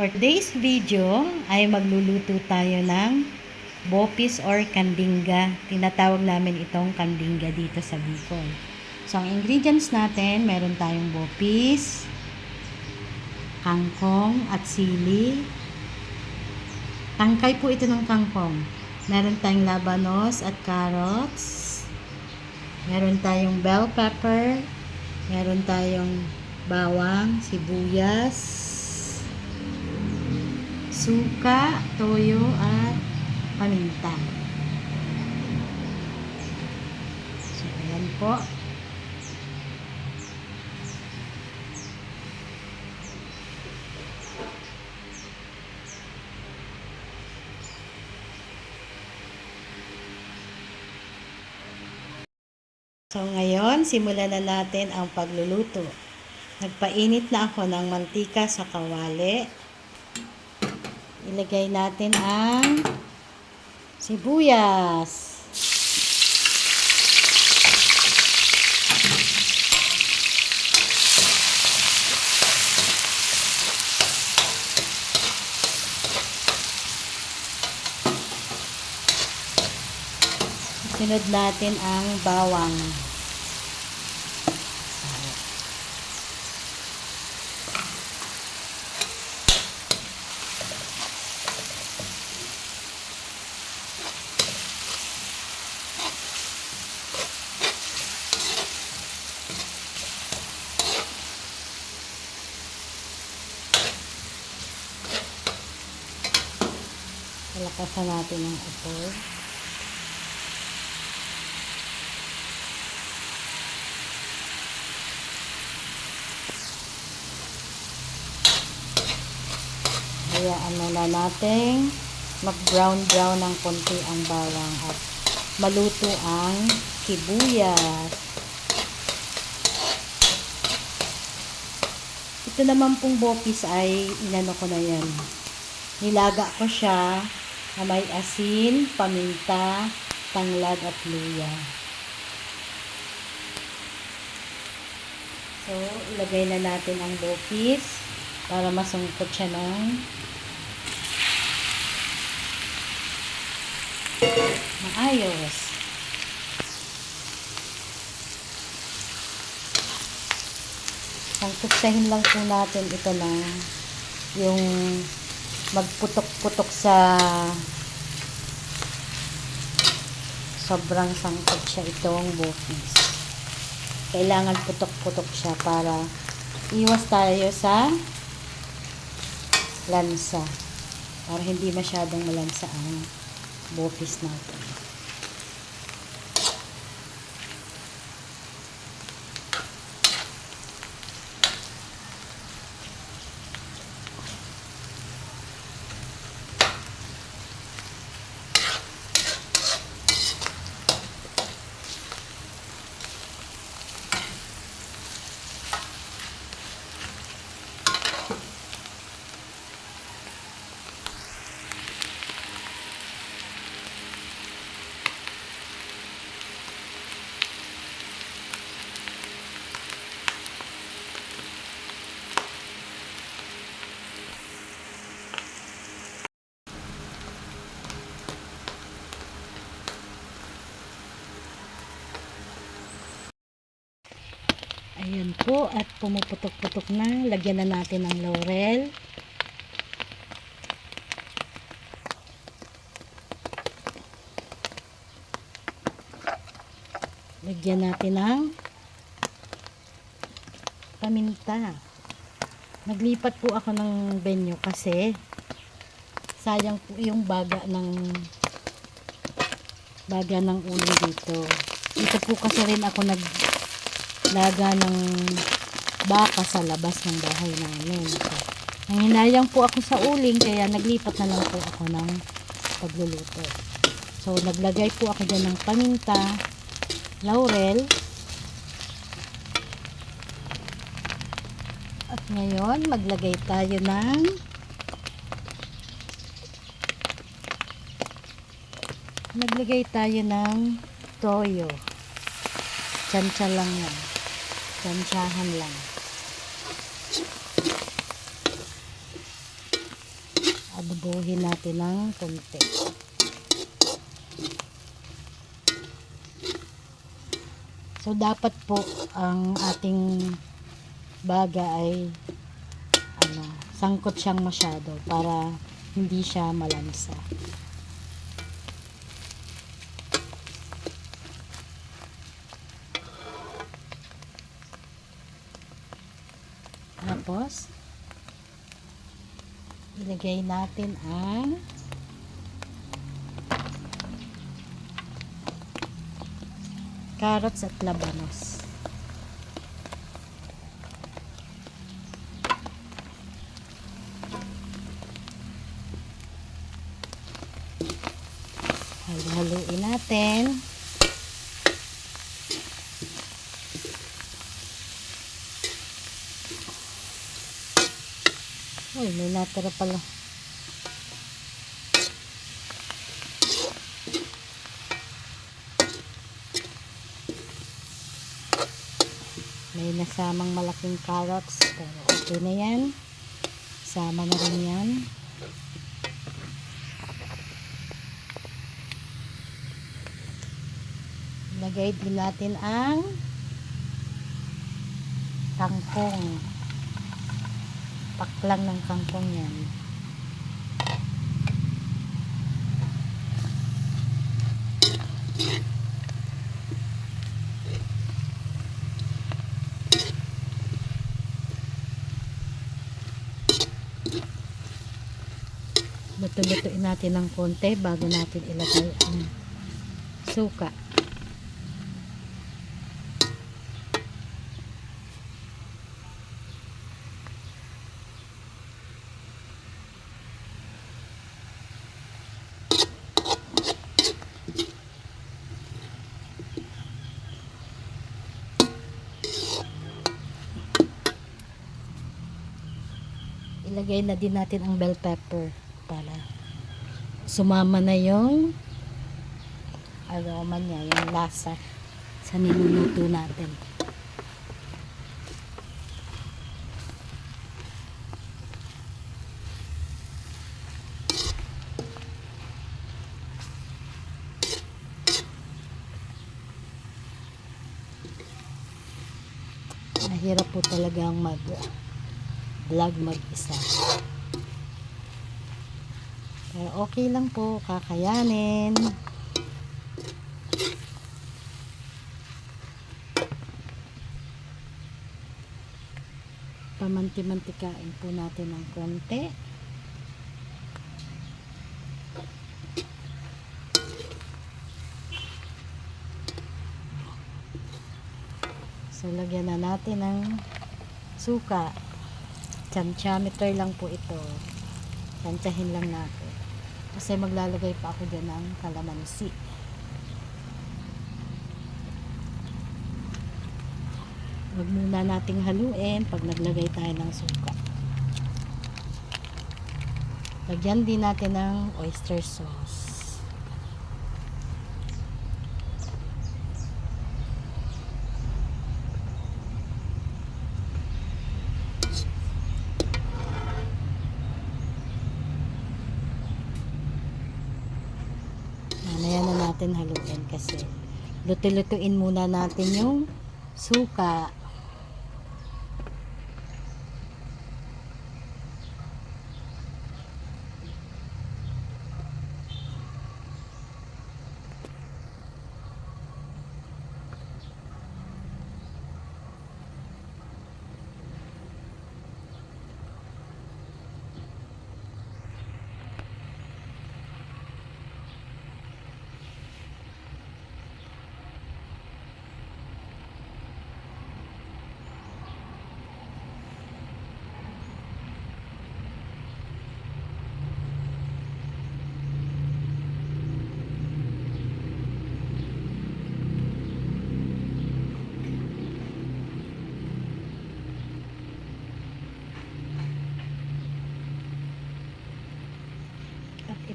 For today's video ay magluluto tayo ng bopis or kandinga. Tinatawag namin itong kandinga dito sa Bicol. So, ang ingredients natin, meron tayong bopis, kangkong at sili. Tangkay po ito ng kangkong. Meron tayong labanos at carrots. Meron tayong bell pepper. Meron tayong bawang, sibuyas, suka, toyo, at paminta. So, ayan po. So, ngayon, simulan na natin ang pagluluto. Nagpainit na ako ng mantika sa kawali. Ilagay natin ang sibuyas. Sunod natin ang bawang. Palakasan natin ang apoy. Hayaan muna natin mag-brown-brown ng konti ang bawang at maluto ang sibuyas. Ito naman pong bopis ay inano ko na yan. Nilaga ko siya na may asin, paminta, tanglad at luya. So, ilagay na natin ang bopis para masungkot siya ng maayos. Sangkutsahin lang po natin ito na yung magputok-putok sa sobrang sangkot siya itong bopis. Kailangan putok-putok siya para iwas tayo sa lansa. Para hindi masyadong malansa ang bopis natin. Ayan po, at pumuputok-putok na. Lagyan na natin ng laurel. Lagyan natin ng paminta. Naglipat po ako ng venue kasi sayang po yung baga ng baga ng uling dito. Dito po kasi rin ako nag laga ng baka sa labas ng bahay namin. So, nanginayang po ako sa uling kaya naglipat na lang po ako ng pagluluto. So, naglagay po ako dyan ng paminta, laurel, at ngayon maglagay tayo ng naglagay tayo ng toyo. Tsansya lang yan. Tansyahan lang. adobohin natin ng konti. So, dapat po ang ating baga ay ano, sangkot siyang masyado para hindi siya malansa. Tapos, ilagay natin ang carrots at labanos. Halo-haluin natin. Uy, may natira pala. May nasamang malaking carrots. Pero okay na yan. Sama na rin yan. Lagay din natin ang kangkong. Paklang ng kangkong yan. Luto-lutuin natin ng konti bago natin ilagay ang suka. Ilagay na din natin ang bell pepper para sumama na yung aroma niya, yung lasa sa niluluto natin. Mahirap po talagang mag vlog mag-isa. Pero okay lang po, kakayanin. Pamanti-mantikain po natin ng konti. So, lagyan na natin ng suka. Tiyameter lang po ito. Tansyahin lang natin. Kasi maglalagay pa ako dyan ng kalamansi. Huwag muna nating haluin pag naglagay tayo ng suka. Lagyan din natin ng oyster sauce. Mamaya na natin haluin kasi luto-lutuin muna natin yung suka.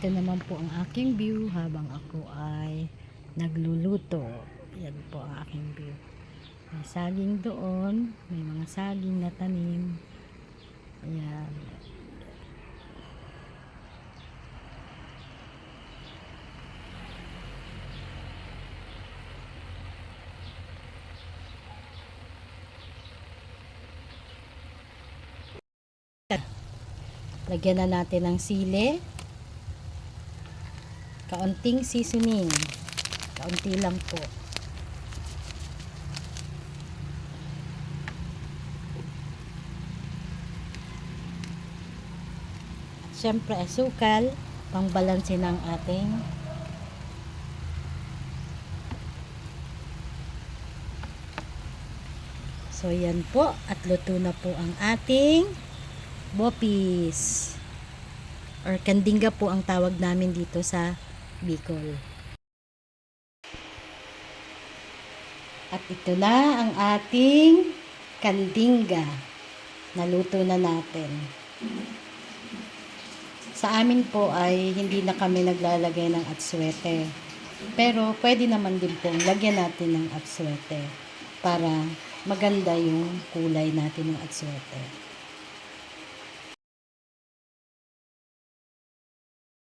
ito naman po ang aking view habang ako ay nagluluto. Yan po ang aking view. May saging doon may mga saging na tanim. Ayan. Lagyan na natin ng sili. Kaunting seasoning. Kaunti lang po. Syempre, asukal. Pangbalansin ng ating So, yan po. At luto na po ang ating bopis. Or kandinga po ang tawag namin dito sa Bicol. At ito na ang ating kandinga. Naluto na natin. Sa amin po ay hindi na kami naglalagay ng atswete. Pero pwede naman din po lagyan natin ng atswete para maganda yung kulay natin ng atswete.